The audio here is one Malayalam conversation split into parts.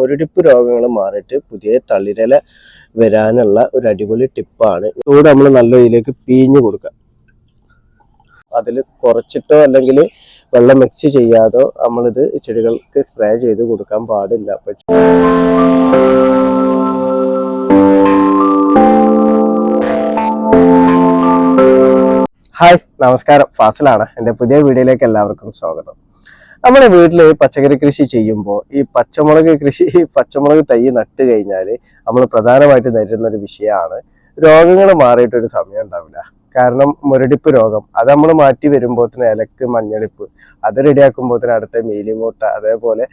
മുരടിപ്പ് രോഗങ്ങൾ മാറിയിട്ട് പുതിയ തളിരല വരാനുള്ള ഒരു അടിപൊളി ടിപ്പാണ്. ഇതുകൂടെ നമ്മൾ നല്ല ഇതിലേക്ക് പീഞ്ഞു കൊടുക്കുക. അതിൽ കുറച്ചിട്ടോ അല്ലെങ്കിൽ വെള്ളം മിക്സ് ചെയ്യാതോ നമ്മളിത് ചെടികൾക്ക് സ്പ്രേ ചെയ്ത് കൊടുക്കാൻ പാടില്ല. അപ്പം ഹായ് നമസ്കാരം. ഫാസിലാണ്. എന്റെ പുതിയ വീഡിയോയിലേക്ക് എല്ലാവർക്കും സ്വാഗതം. നമ്മുടെ വീട്ടിൽ പച്ചക്കറി കൃഷി ചെയ്യുമ്പോൾ ഈ പച്ചമുളക് കൃഷി പച്ചമുളക് തൈ നട്ട് കഴിഞ്ഞാൽ നമ്മൾ പ്രധാനമായിട്ട് നേരിടുന്ന ഒരു വിഷയമാണ്. രോഗങ്ങൾ മാറിയിട്ടൊരു സമയം ഉണ്ടാവില്ല. കാരണം മുരടിപ്പ് രോഗം. അത് നമ്മൾ മാറ്റി വരുമ്പോഴത്തേന് ഇലക്ക് മഞ്ഞളിപ്പ് അത് റെഡിയാക്കുമ്പോഴത്തേന് അടുത്ത മീലിമൂട്ട അതേപോലെ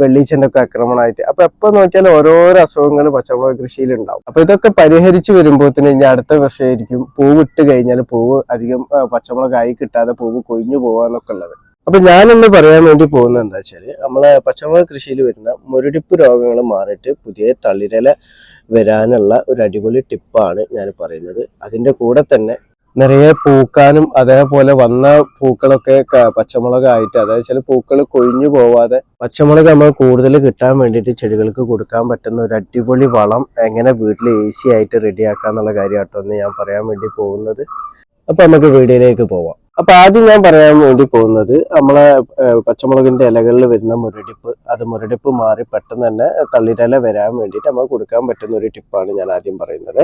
വെള്ളീച്ചന്റെ ഒക്കെ ആക്രമണമായിട്ട്. അപ്പൊ എപ്പോ നോക്കിയാലും ഓരോരോ അസുഖങ്ങൾ പച്ചമുളക് കൃഷിയിൽ ഉണ്ടാവും. അപ്പൊ ഇതൊക്കെ പരിഹരിച്ചു തന്നെ ഇനി അടുത്ത വർഷമായിരിക്കും പൂവ് ഇട്ട് കഴിഞ്ഞാൽ പൂവ് അധികം പച്ചമുളകായി കിട്ടാതെ പൂവ് കൊഴിഞ്ഞു പോവാന്നൊക്കെ ഉള്ളത്. അപ്പൊ ഞാനിന്ന് പറയാൻ വേണ്ടി പോകുന്നത് എന്താ വെച്ചാൽ നമ്മളെ പച്ചമുളക് കൃഷിയിൽ വരുന്ന മുരടിപ്പ് രോഗങ്ങൾ മാറിയിട്ട് പുതിയ തളിരല വരാനുള്ള ഒരു അടിപൊളി ടിപ്പാണ് ഞാൻ പറയുന്നത്. അതിന്റെ കൂടെ തന്നെ നിറയെ പൂക്കാനും അതേപോലെ വന്ന പൂക്കളൊക്കെ പച്ചമുളകായിട്ട് അതായത് ചില പൂക്കൾ കൊഴിഞ്ഞു പോവാതെ പച്ചമുളക് നമ്മൾ കൂടുതൽ കിട്ടാൻ വേണ്ടിയിട്ട് ചെടികൾക്ക് കൊടുക്കാൻ പറ്റുന്ന ഒരു അടിപൊളി വളം എങ്ങനെ വീട്ടിൽ ഈസി ആയിട്ട് റെഡിയാക്കാന്നുള്ള എന്ന് ഞാൻ പറയാൻ വേണ്ടി പോകുന്നത്. അപ്പൊ നമുക്ക് വീഡിയോയിലേക്ക് പോവാം. അപ്പൊ ആദ്യം ഞാൻ പറയാൻ വേണ്ടി പോകുന്നത് നമ്മളെ പച്ചമുളകിന്റെ ഇലകളിൽ വരുന്ന മുരടിപ്പ്. അത് മുരടിപ്പ് മാറി പെട്ടെന്ന് തന്നെ തള്ളിരല വരാൻ വേണ്ടിയിട്ട് നമുക്ക് കൊടുക്കാൻ പറ്റുന്ന ഒരു ടിപ്പാണ് ഞാൻ ആദ്യം പറയുന്നത്.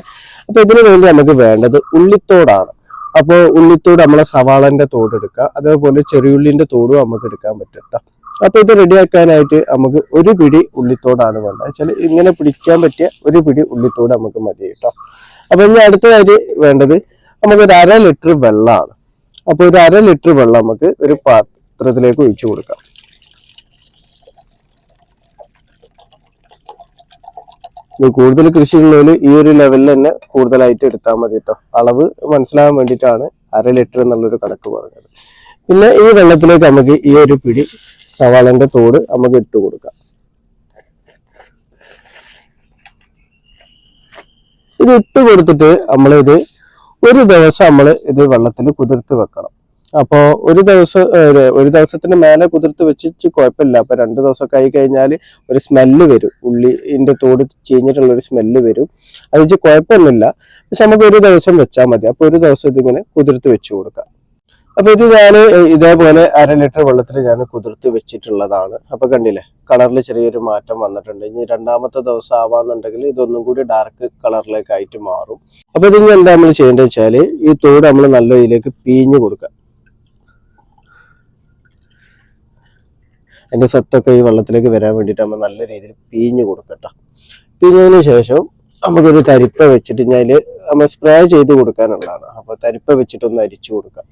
അപ്പൊ ഇതിനു വേണ്ടി നമുക്ക് വേണ്ടത് ഉള്ളിത്തോടാണ്. അപ്പോൾ ഉള്ളിത്തോട് നമ്മളെ സവാളന്റെ തോട് എടുക്കുക അതേപോലെ ചെറിയുള്ളിന്റെ തോടും നമുക്ക് എടുക്കാൻ പറ്റും ട്ടോ. അപ്പൊ ഇത് റെഡിയാക്കാനായിട്ട് നമുക്ക് ഒരു പിടി ഉള്ളിത്തോടാണ് വേണ്ടത്. വെച്ചാൽ ഇങ്ങനെ പിടിക്കാൻ പറ്റിയ ഒരു പിടി ഉള്ളിത്തോട് നമുക്ക് മതി കേട്ടോ അപ്പൊ ഇനി അടുത്തതായിട്ട് വേണ്ടത് നമുക്ക് ഒരു അര ലിറ്റർ വെള്ളമാണ്. അപ്പൊ ഒരു അര ലിറ്റർ വെള്ളം നമുക്ക് ഒരു പാത്രത്തിലേക്ക് ഒഴിച്ചു കൊടുക്കാം. കൂടുതൽ കൃഷി ഉള്ളതിൽ ഈ ഒരു ലെവലിൽ തന്നെ കൂടുതലായിട്ട് എടുത്താൽ മതി കേട്ടോ അളവ് മനസ്സിലാകാൻ വേണ്ടിയിട്ടാണ് അര ലിറ്റർ എന്നുള്ളൊരു കണക്ക് പറഞ്ഞത്. പിന്നെ ഈ വെള്ളത്തിലേക്ക് നമുക്ക് ഈ ഒരു പിടി സവാളന്റെ തോട് നമുക്ക് ഇട്ട് കൊടുക്കാം. ഇത് ഇട്ട് കൊടുത്തിട്ട് നമ്മളിത് ഒരു ദിവസം നമ്മൾ ഇത് വെള്ളത്തിൽ കുതിർത്ത് വെക്കണം. അപ്പോൾ ഒരു ദിവസം ഒരു ദിവസത്തിന് മേലെ കുതിർത്ത് വെച്ചിട്ട് കുഴപ്പമില്ല. അപ്പോൾ രണ്ട് ദിവസമൊക്കെ ആയി കഴിഞ്ഞാൽ ഒരു സ്മെല്ല് വരും. ഉള്ളിന്റെ തോട് ചീഞ്ഞിട്ടുള്ള ഒരു സ്മെല്ല് വരും. അത് വെച്ച് കുഴപ്പമൊന്നുമില്ല. പക്ഷെ നമുക്ക് ഒരു ദിവസം വെച്ചാൽ മതി. അപ്പോൾ ഒരു ദിവസം ഇതിങ്ങനെ കുതിർത്ത് വെച്ച് കൊടുക്കാം. അപ്പൊ ഇത് ഞാൻ ഇതേപോലെ അര ലിറ്റർ വെള്ളത്തിൽ ഞാൻ കുതിർത്ത് വെച്ചിട്ടുള്ളതാണ്. അപ്പൊ കണ്ടില്ലേ കളറിൽ ചെറിയൊരു മാറ്റം വന്നിട്ടുണ്ട്. ഇനി രണ്ടാമത്തെ ദിവസം ആവാന്നുണ്ടെങ്കിൽ ഇതൊന്നും കൂടി ഡാർക്ക് കളറിലേക്ക് ആയിട്ട് മാറും. അപ്പൊ ഇനി എന്താ നമ്മൾ ചെയ്യേണ്ടത് വെച്ചാൽ ഈ തോട് നമ്മൾ നല്ല ഇതിലേക്ക് പീഞ്ഞു കൊടുക്കുക അതിന്റെ സത്തൊക്കെ ഈ വെള്ളത്തിലേക്ക് വരാൻ വേണ്ടിയിട്ട് നമ്മൾ നല്ല രീതിയിൽ പീഞ്ഞു കൊടുക്കട്ടോ. പീഞ്ഞതിന് ശേഷം നമുക്കൊരു തരിപ്പ വെച്ചിട്ട് ഞാൻ നമ്മൾ സ്പ്രേ ചെയ്ത് കൊടുക്കാനുള്ളതാണ്. അപ്പൊ തരിപ്പ വെച്ചിട്ടൊന്ന് അരിച്ചു കൊടുക്കാം.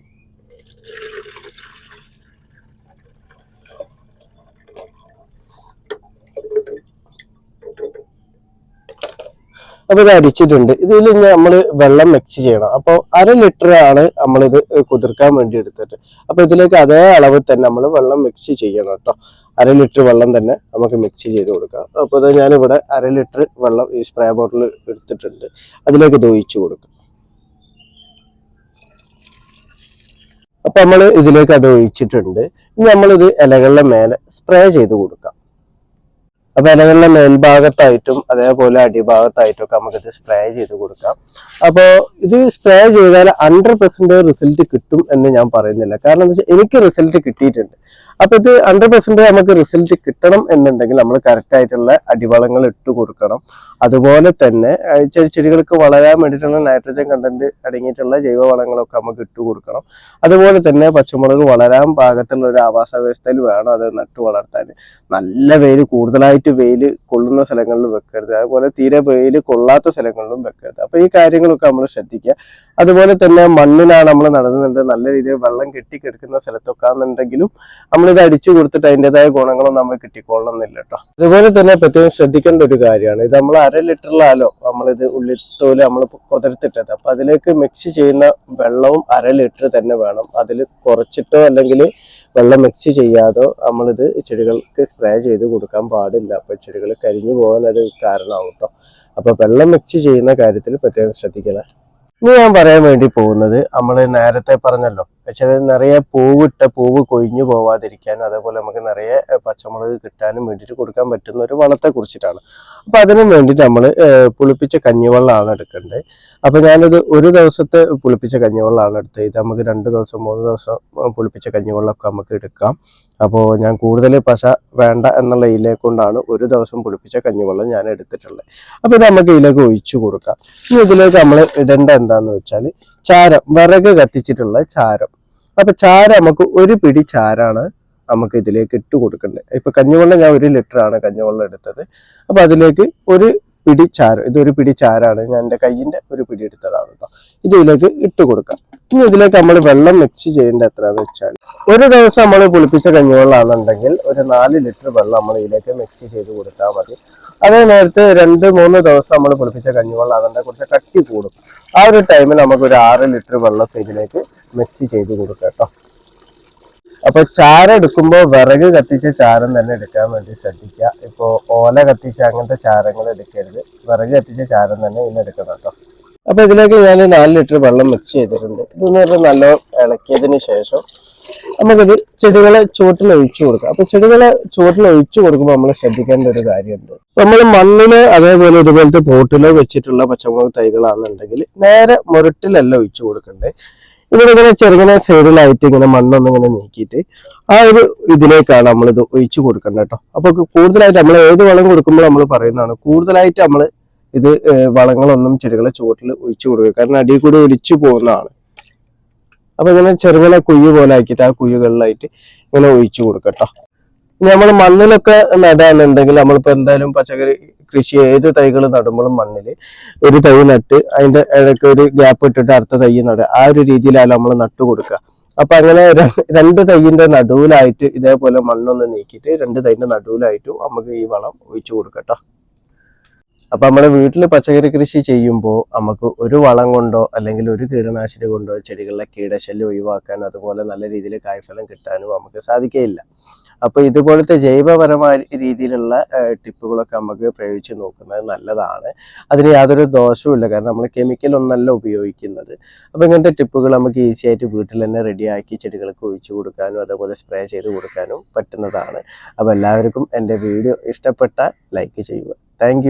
അപ്പൊ ഇത് അരിച്ചിട്ടുണ്ട്. ഇതിൽ നമ്മൾ വെള്ളം മിക്സ് ചെയ്യണം. അപ്പോൾ അര ലിറ്റർ ആണ് നമ്മളിത് കുതിർക്കാൻ വേണ്ടി എടുത്തിട്ട്. അപ്പൊ ഇതിലേക്ക് അതേ അളവ് തന്നെ നമ്മൾ വെള്ളം മിക്സ് ചെയ്യണം കേട്ടോ അര ലിറ്റർ വെള്ളം തന്നെ നമുക്ക് മിക്സ് ചെയ്ത് കൊടുക്കാം. അപ്പോൾ ഇത് ഞാനിവിടെ അര ലിറ്റർ വെള്ളം ഈ സ്പ്രേ ബോട്ടിൽ എടുത്തിട്ടുണ്ട്. അതിലേക്ക് ഒഴിച്ചു കൊടുക്കും. അപ്പൊ നമ്മൾ ഇതിലേക്ക് അത് ഒഴിച്ചിട്ടുണ്ട്. ഇനി നമ്മളിത് ഇലകളുടെ മേലെ സ്പ്രേ ചെയ്ത് കൊടുക്കാം. അപ്പൊ ഇലകളുടെ മേൽഭാഗത്തായിട്ടും അതേപോലെ അടിഭാഗത്തായിട്ടും ഒക്കെ നമുക്കിത് സ്പ്രേ ചെയ്ത് കൊടുക്കാം. അപ്പോ ഇത് സ്പ്രേ ചെയ്താൽ ഹൺഡ്രഡ് പെർസെന്റ് റിസൾട്ട് കിട്ടും എന്ന് ഞാൻ പറയുന്നില്ല. കാരണം എന്താ വെച്ചാൽ എനിക്ക് റിസൾട്ട് കിട്ടിയിട്ടുണ്ട്. അപ്പൊ ഇത് ഹൺഡ്രഡ് പെർസെന്റ് നമുക്ക് റിസൾട്ട് കിട്ടണം എന്നുണ്ടെങ്കിൽ നമ്മൾ കറക്റ്റ് ആയിട്ടുള്ള അടിവളങ്ങൾ ഇട്ട് കൊടുക്കണം. അതുപോലെ തന്നെ ചെറിയ ചെടികൾക്ക് വളരാൻ വേണ്ടിയിട്ടുള്ള നൈട്രജൻ കണ്ടന്റ് അടങ്ങിയിട്ടുള്ള ജൈവവളങ്ങളൊക്കെ നമുക്ക് ഇട്ട് കൊടുക്കണം. അതുപോലെ തന്നെ പച്ചമുളക് വളരാൻ പാകത്തുള്ള ഒരു ആവാസ വ്യവസ്ഥയിൽ വേണം അത് നട്ടു വളർത്താൻ. നല്ല വെയിൽ കൂടുതലായിട്ട് വെയിൽ കൊള്ളുന്ന സ്ഥലങ്ങളിൽ വെക്കരുത്. അതുപോലെ തീരെ വെയിൽ കൊള്ളാത്ത സ്ഥലങ്ങളിലും വെക്കരുത്. അപ്പൊ ഈ കാര്യങ്ങളൊക്കെ നമ്മൾ ശ്രദ്ധിക്കുക. അതുപോലെ തന്നെ മണ്ണിനാണ് നമ്മൾ നടന്നുണ്ട് നല്ല രീതിയിൽ വെള്ളം കെട്ടിക്കിടക്കുന്ന സ്ഥലത്തൊക്കെ ആണെന്നുണ്ടെങ്കിലും നമ്മളിത് അടിച്ചു കൊടുത്തിട്ട് അതിന്റെതായ ഗുണങ്ങളൊന്നും നമുക്ക് കിട്ടിക്കൊള്ളണമെന്നില്ല കേട്ടോ. അതുപോലെ തന്നെ പ്രത്യേകം ശ്രദ്ധിക്കേണ്ട ഒരു കാര്യമാണ്. ഇത് നമ്മൾ അര ലിറ്ററിലാലോ നമ്മളിത് ഉള്ളിത്തോൽ നമ്മൾ കുതിർത്തിട്ടത്. അപ്പൊ അതിലേക്ക് മിക്സ് ചെയ്യുന്ന വെള്ളവും അര ലിറ്റർ തന്നെ വേണം. അതിൽ കുറച്ചിട്ടോ അല്ലെങ്കിൽ വെള്ളം മിക്സ് ചെയ്യാതോ നമ്മളിത് ചെടികൾക്ക് സ്പ്രേ ചെയ്ത് കൊടുക്കാൻ പാടില്ല. അപ്പൊ ചെടികൾ കരിഞ്ഞു പോകാൻ അത് കാരണമാവും കേട്ടോ. അപ്പൊ വെള്ളം മിക്സ് ചെയ്യുന്ന കാര്യത്തിൽ പ്രത്യേകം ശ്രദ്ധിക്കണം. ഇനി ഞാൻ പറയാൻ വേണ്ടി പോകുന്നത് നമ്മൾ നേരത്തെ പറഞ്ഞല്ലോ വെച്ചാൽ നിറയെ പൂവിട്ട പൂവ് കൊഴിഞ്ഞു പോവാതിരിക്കാനും അതേപോലെ നമുക്ക് നിറയെ പച്ചമുളക് കിട്ടാനും വേണ്ടിയിട്ട് കൊടുക്കാൻ പറ്റുന്ന ഒരു വളത്തെ കുറിച്ചിട്ടാണ്. അപ്പം അതിനു വേണ്ടിയിട്ട് നമ്മൾ പുളിപ്പിച്ച കഞ്ഞിവെള്ളമാണ് എടുക്കേണ്ടത്. അപ്പം ഞാനിത് ഒരു ദിവസത്തെ പുളിപ്പിച്ച കഞ്ഞിവെള്ളമാണ് എടുത്തത്. ഇത് നമുക്ക് രണ്ട് ദിവസം മൂന്ന് ദിവസം പുളിപ്പിച്ച കഞ്ഞിവെള്ളമൊക്കെ നമുക്ക് എടുക്കാം. അപ്പോൾ ഞാൻ കൂടുതൽ പശ വേണ്ട എന്നുള്ള ഇലയെ കൊണ്ടാണ് ഒരു ദിവസം പുളിപ്പിച്ച കഞ്ഞിവെള്ളം ഞാൻ എടുത്തിട്ടുള്ളത്. അപ്പോൾ ഇത് നമുക്ക് ഇതിലേക്ക് ഒഴിച്ചു കൊടുക്കാം. ഇനി ഇതിലേക്ക് നമ്മൾ ഇടേണ്ട എന്താണെന്ന് വെച്ചാൽ ചാരം വിറക് കത്തിച്ചിട്ടുള്ള ചാരം. അപ്പൊ ചാര നമുക്ക് ഒരു പിടി ചാരാണ് നമുക്ക് ഇതിലേക്ക് ഇട്ട് കൊടുക്കേണ്ടത് ഇപ്പൊ കഞ്ഞിവെള്ളം ഞാൻ ഒരു ലിറ്റർ ആണ് കഞ്ഞിവെള്ളം എടുത്തത്. അപ്പൊ അതിലേക്ക് ഒരു പിടി ചാരം ഇതൊരു പിടി ചാരാണ്. ഞാൻ എന്റെ കയ്യിന്റെ ഒരു പിടി എടുത്തതാണ് കേട്ടോ ഇത് ഇതിലേക്ക് ഇട്ട് കൊടുക്കാം. ഇനി ഇതിലേക്ക് നമ്മൾ വെള്ളം മിക്സ് ചെയ്യേണ്ട എത്രയാന്ന് വെച്ചാൽ ഒരു ദിവസം നമ്മൾ പുളിപ്പിച്ച കഞ്ഞിവെള്ളമാണെന്നുണ്ടെങ്കിൽ ഒരു നാല് ലിറ്റർ വെള്ളം നമ്മൾ ഇതിലേക്ക് മിക്സ് ചെയ്ത് കൊടുത്താൽ മതി. അതേ നേരത്തെ രണ്ട് മൂന്ന് ദിവസം നമ്മൾ പുളിപ്പിച്ച കഞ്ഞിവെള്ളമാണെന്നുണ്ടെങ്കിൽ കുറച്ച് കട്ടി കൂടും. ആ ഒരു ടൈമിൽ നമുക്ക് ഒരു ആറ് ലിറ്റർ വെള്ളം ഇതിലേക്ക് മിക്സ് ചെയ്ത് കൊടുക്കാം കേട്ടോ. അപ്പൊ ചാര എടുക്കുമ്പോൾ വിറക് കത്തിച്ച ചാരം തന്നെ എടുക്കാൻ വേണ്ടി ശ്രദ്ധിക്കുക. ഇപ്പോൾ ഓല കത്തിച്ച അങ്ങനത്തെ ചാരങ്ങൾ എടുക്കരുത്. വിറക് കത്തിച്ച ചാരം തന്നെ ഇന്ന് എടുക്കണം കേട്ടോ. അപ്പൊ ഇതിലേക്ക് ഞാൻ നാല് ലിറ്റർ വെള്ളം മിക്സ് ചെയ്തിട്ടുണ്ട്. ഇതൊന്നും നല്ല ഇളക്കിയതിന് ശേഷം നമുക്കിത് ചെടികളെ ചുവട്ടിൽ ഒഴിച്ചു കൊടുക്കാം. അപ്പൊ ചെടികളെ ചുവട്ടിൽ ഒഴിച്ചു കൊടുക്കുമ്പോൾ നമ്മൾ ശ്രദ്ധിക്കേണ്ട ഒരു കാര്യമുണ്ട്. നമ്മൾ മണ്ണിൽ അതേപോലെ ഇതുപോലത്തെ പോട്ടിലോ വെച്ചിട്ടുള്ള പച്ചമുളക് തൈകളാണെന്നുണ്ടെങ്കിൽ നേരെ മുരട്ടിലല്ല ഒഴിച്ചു കൊടുക്കണ്ടേ. ഇവിടെ ഇങ്ങനെ ചെറുങ്ങനെ സൈഡിലായിട്ട് ഇങ്ങനെ മണ്ണൊന്നും ഇങ്ങനെ നീക്കിയിട്ട് ആ ഒരു ഇതിലേക്കാണ് നമ്മൾ ഇത് ഒഴിച്ചു കൊടുക്കേണ്ടത് കേട്ടോ. അപ്പൊ കൂടുതലായിട്ട് നമ്മൾ ഏത് വളം കൊടുക്കുമ്പോൾ നമ്മൾ പറയുന്നതാണ് കൂടുതലായിട്ട് നമ്മൾ ഇത് വളങ്ങളൊന്നും ചെടികളെ ചുവട്ടിൽ ഒഴിച്ചു കൊടുക്കുക കാരണം അടിയിൽ കൂടി ഒലിച്ചു പോകുന്നതാണ്. അപ്പൊ ഇങ്ങനെ ചെറുങ്ങനെ കുയ്യ് പോലെ ആക്കിയിട്ട് ആ കുയ്യുകളിലായിട്ട് ഇങ്ങനെ ഒഴിച്ചു കൊടുക്കട്ടോ നമ്മൾ മണ്ണിലൊക്കെ നടാന്നുണ്ടെങ്കിൽ നമ്മളിപ്പോ എന്തായാലും പച്ചക്കറി കൃഷി ഏത് തൈകൾ നടുമ്പോഴും മണ്ണിൽ ഒരു തൈ നട്ട് അതിന്റെ ഇടയ്ക്ക് ഒരു ഗ്യാപ്പ് ഇട്ടിട്ട് അടുത്ത തൈ നടുക. ആ ഒരു രീതിയിലാണ് നമ്മൾ നട്ടു കൊടുക്കുക. അപ്പൊ അങ്ങനെ രണ്ട് തൈയിന്റെ നടുവിലായിട്ട് ഇതേപോലെ മണ്ണൊന്ന് നീക്കിയിട്ട് രണ്ട് തൈന്റെ നടുവിലായിട്ടും നമുക്ക് ഈ വളം ഒഴിച്ചു കൊടുക്കട്ടോ അപ്പൊ നമ്മുടെ വീട്ടിൽ പച്ചക്കറി കൃഷി ചെയ്യുമ്പോൾ നമുക്ക് ഒരു വളം കൊണ്ടോ അല്ലെങ്കിൽ ഒരു കീടനാശിനി കൊണ്ടോ ചെടികളിലെ കീടശല്യം ഒഴിവാക്കാൻ അതുപോലെ നല്ല രീതിയിൽ കായ്ഫലം കിട്ടാനും നമുക്ക് സാധിക്കുകയില്ല അപ്പൊ ഇതുപോലത്തെ ജൈവപരമായ രീതിയിലുള്ള ടിപ്പുകളൊക്കെ നമുക്ക് പ്രയോഗിച്ച് നോക്കുന്നത് നല്ലതാണ്. അതിന് യാതൊരു ദോഷവുമില്ല കാരണം നമ്മൾ കെമിക്കൽ ഒന്നല്ല ഉപയോഗിക്കുന്നത്. അപ്പൊ ഇങ്ങനത്തെ ടിപ്പുകൾ നമുക്ക് ഈസി ആയിട്ട് വീട്ടിൽ തന്നെ റെഡിയാക്കി ചെടികൾക്ക് ഒഴിച്ചു കൊടുക്കാനും അതേപോലെ സ്പ്രേ ചെയ്ത് കൊടുക്കാനും പറ്റുന്നതാണ്. അപ്പൊ എല്ലാവർക്കും എന്റെ വീഡിയോ ഇഷ്ടപ്പെട്ട ലൈക്ക് ചെയ്യുക. താങ്ക്